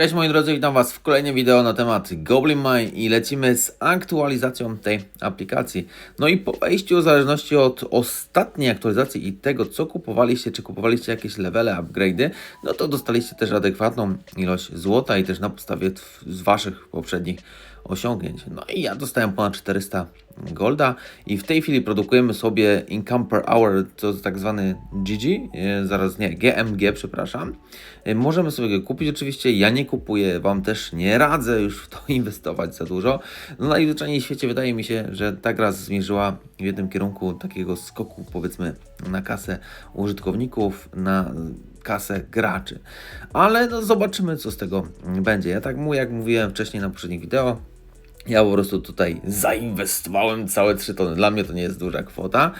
Cześć moi drodzy, witam Was w kolejnym wideo na temat Goblin Mine i lecimy z aktualizacją tej aplikacji. No i po wejściu, w zależności od ostatniej aktualizacji i tego, co kupowaliście, czy kupowaliście jakieś levele, upgrade'y, no to dostaliście też adekwatną ilość złota i też na podstawie Waszych poprzednich osiągnięć. No i ja dostałem ponad 400 golda i w tej chwili produkujemy sobie income per hour, to tak zwany GG, e, zaraz nie, GMG, przepraszam. E, Możemy sobie go kupić oczywiście, ja nie kupuję, Wam też nie radzę już w to inwestować za dużo. No najzwyczajniej w świecie wydaje mi się, że ta gra zmierzyła w jednym kierunku takiego skoku powiedzmy na kasę użytkowników, na kasę graczy. Ale no zobaczymy co z tego będzie. Ja tak jak mówiłem wcześniej na poprzednich wideo, ja po prostu tutaj zainwestowałem całe 3 tony. Dla mnie to nie jest duża kwota.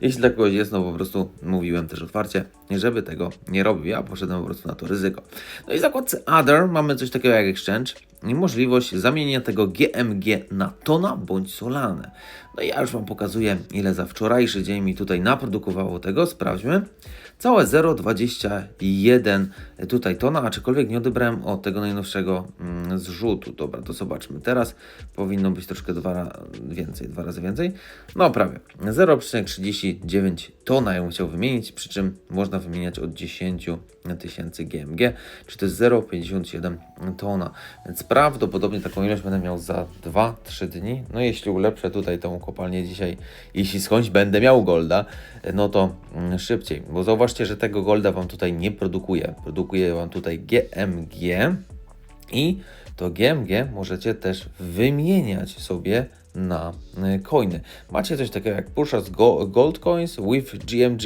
Jeśli dla kogoś jest, no po prostu mówiłem też otwarcie, żeby tego nie robił. Ja poszedłem po prostu na to ryzyko. No i w zakładce Other mamy coś takiego jak Exchange możliwość zamienienia tego GMG na tona bądź solanę. No i ja już Wam pokazuję, ile za wczorajszy dzień mi tutaj naprodukowało tego. Sprawdźmy. Całe 0,21 tutaj tona, aczkolwiek nie odebrałem od tego najnowszego mm, zrzutu. Dobra, to zobaczmy. Teraz powinno być troszkę dwa więcej, dwa razy więcej. No prawie. 0,39 tona bym chciał wymienić, przy czym można wymieniać od 10 tysięcy GMG, czy to jest 0,57 tona. Więc prawdopodobnie taką ilość będę miał za 2-3 dni. No jeśli ulepszę tutaj tą kopalnię dzisiaj, jeśli skądś będę miał golda, no to mm, szybciej. Bo zauważcie, że tego golda Wam tutaj nie produkuje. Produkuje Wam tutaj GMG i to GMG możecie też wymieniać sobie na y, coiny. Macie coś takiego jak Pushas Go- Gold Coins with GMG.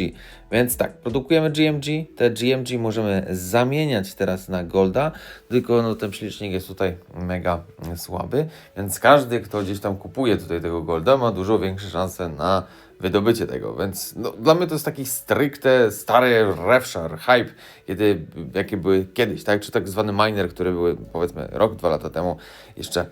Więc tak, produkujemy GMG, te GMG możemy zamieniać teraz na Golda, tylko no, ten przelicznik jest tutaj mega słaby, więc każdy, kto gdzieś tam kupuje tutaj tego Golda, ma dużo większe szanse na wydobycie tego, więc no, dla mnie to jest taki stricte stary refshar, hype, kiedy, jakie były kiedyś, tak, czy tak zwany miner, które były powiedzmy rok, dwa lata temu jeszcze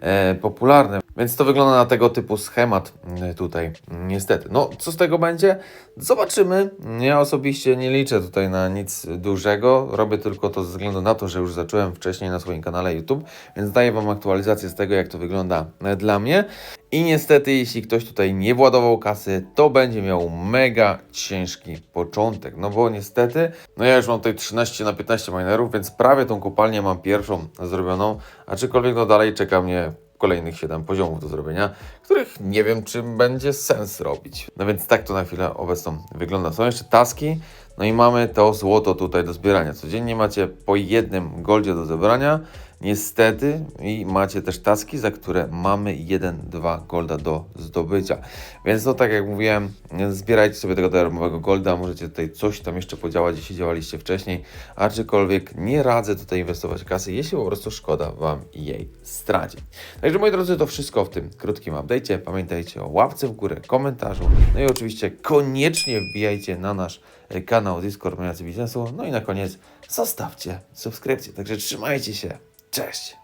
e, popularne, więc to wygląda na tego typu schemat mm, tutaj, mm, niestety. No, co z tego będzie? Zobaczymy. Ja osobiście nie liczę tutaj na nic dużego. Robię tylko to ze względu na to, że już zacząłem wcześniej na swoim kanale YouTube, więc daję Wam aktualizację z tego, jak to wygląda e, dla mnie. I niestety, jeśli ktoś tutaj nie władował kasy, to będzie miał mega ciężki początek. No bo niestety, no ja już mam tutaj 13 na 15 minerów, więc prawie tą kopalnię mam pierwszą zrobioną, aczkolwiek no dalej czeka mnie kolejnych 7 poziomów do zrobienia, których nie wiem, czy będzie sens robić. No więc tak to na chwilę obecną wygląda. Są jeszcze taski, no i mamy to złoto tutaj do zbierania. Codziennie macie po jednym goldzie do zebrania, niestety, i macie też taski, za które mamy 1-2 golda do zdobycia. Więc no tak jak mówiłem, zbierajcie sobie tego darmowego golda, możecie tutaj coś tam jeszcze podziałać, jeśli działaliście wcześniej, aczkolwiek nie radzę tutaj inwestować kasy, jeśli po prostu szkoda Wam jej stracić. Także moi drodzy, to wszystko w tym krótkim update'cie. Pamiętajcie o łapce w górę, komentarzu, no i oczywiście koniecznie wbijajcie na nasz kanał Discord Maniacy Biznesu, no i na koniec zostawcie subskrypcję. Także trzymajcie się, cześć!